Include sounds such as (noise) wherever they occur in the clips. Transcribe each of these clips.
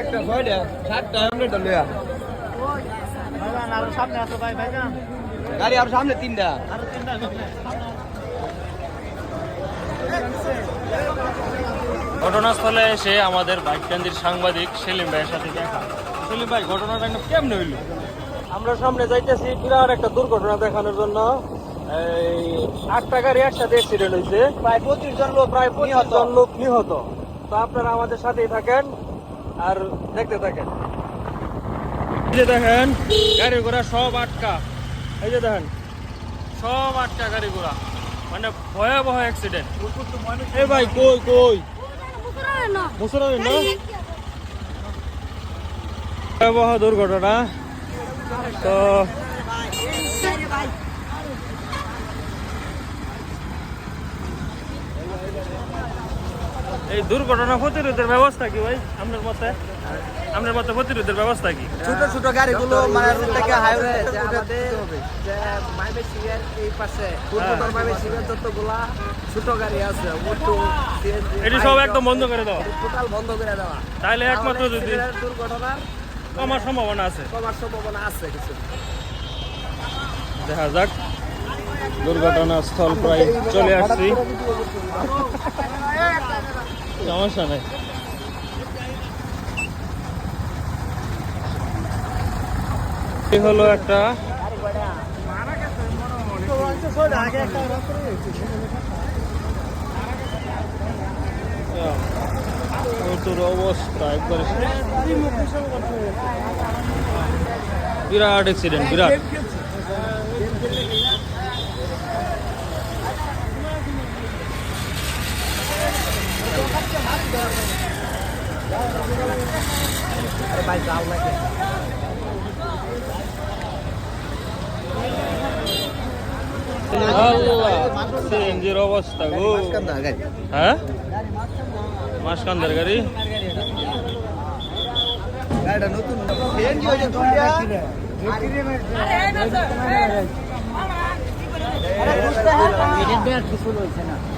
একটা ছয়টা সাতটা হান্ড্রেডটা লইয়া। আরও সামনে আসো ভাই ভাইজান গাড়ি আর সামনে তিনটা। আরও তিনটা ঘটনাস্থলে এসে আমাদের বাইককান্দির সাংবাদিক সেলিম ভাইয়ের সাথে দেখা। সেলিম ভাই ঘটনাটা একটা কেমনে হইল? আমরা সামনে যাইতেছি বিরাট একটা দুর্ঘটনা দেখানোর জন্য। এই আটটা গাড়ি একসাথে অ্যাক্সিডেন্ট হয়েছে প্রায় পঁচিশ জন লোক প্রায় পঁচিশ জন লোক নিহত। তো আপনারা আমাদের সাথেই থাকেন। আর দেখতে থাকেন। এই যে দেখেন, গাড়ি ঘোড়া সব আটকা। এই যে দেখেন, সব আটকা গাড়ি ঘোড়া। মানে ভয়াবহ অ্যাক্সিডেন্ট এই ভাই, কই কই? মুসরানি না? ভয়াবহ দুর্ঘটনা। তো এই দুর্ঘটনা প্রতিরোধের ব্যবস্থা কি ভাই? আপনার মতে? আপনার মতে প্রতিরোধের ব্যবস্থা কি? ছোট ছোট গাড়িগুলো মানে রোড থেকে হাইওয়ে যে আমাদের যে মাইমে সিংহের এই পাশে পূর্বতর মাইমে সিংহের যতগুলা ছোট গাড়ি আছে মোটু এটি সব একদম বন্ধ করে দাও টোটাল বন্ধ করে দেওয়া। তাহলে একমাত্র যদি দুর্ঘটনার কমার সম্ভাবনা আছে। কমার সম্ভাবনা আছে কিছু। দেখা যাক দুর্ঘটনা স্থল প্রায় চলে আসছি। (laughs) সমস্যা নেই। হলো একটা বিরাট অ্যাক্সিডেন্ট বিরাট। ভাই যাও আল্লাহ সিএনজির অবস্থা গো হ্যাঁ মাসকান্দার গাড়ি লাগা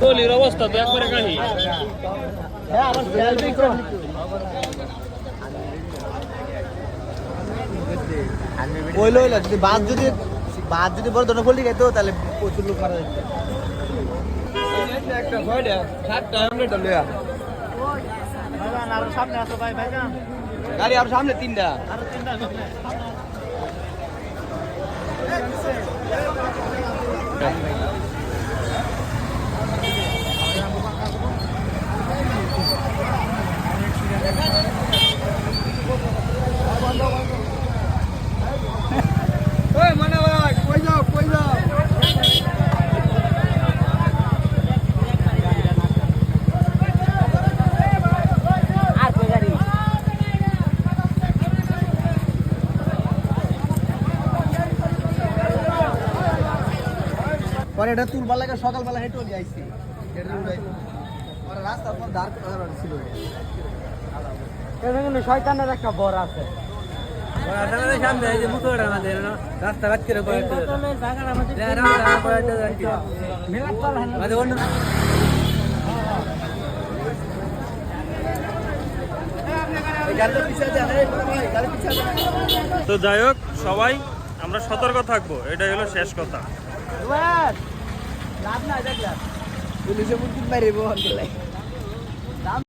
গলির অবস্থা তো একবারে কাহি। হ্যাঁ ওইলো ওইলো যদি বাস যদি বাস যদি বড় ধরনের ফল্টি খাইতো তাহলে প্রচুর লোক মারা যেত একটা ছয়টা সাতটা হান্ড্রেডটা লইয়া। ভাইজান আরও সামনে আসো ভাই ভাইজান গাড়ি আর সামনে তিনটা আরও তিনটা সামনে ওই মানে ভাই কই যাও কই যাও আর কই গাড়ি পরে এটা তুলবার লাগে সকালবেলা হেঁটে নিয়ে আইছি। পরে রাস্তার পর দাঁড় ছিল। এটা কিন্তু শয়তানের একটা বর আছে। সামনে এই যে মুখোটা আমাদের রাস্তা বাদ করে আমাদের অন্য তো যাই হোক সবাই আমরা সতর্ক থাকব। এটাই হলো শেষ কথা। লাভ নাই দেখলাম পুলিশে মুখ মারিব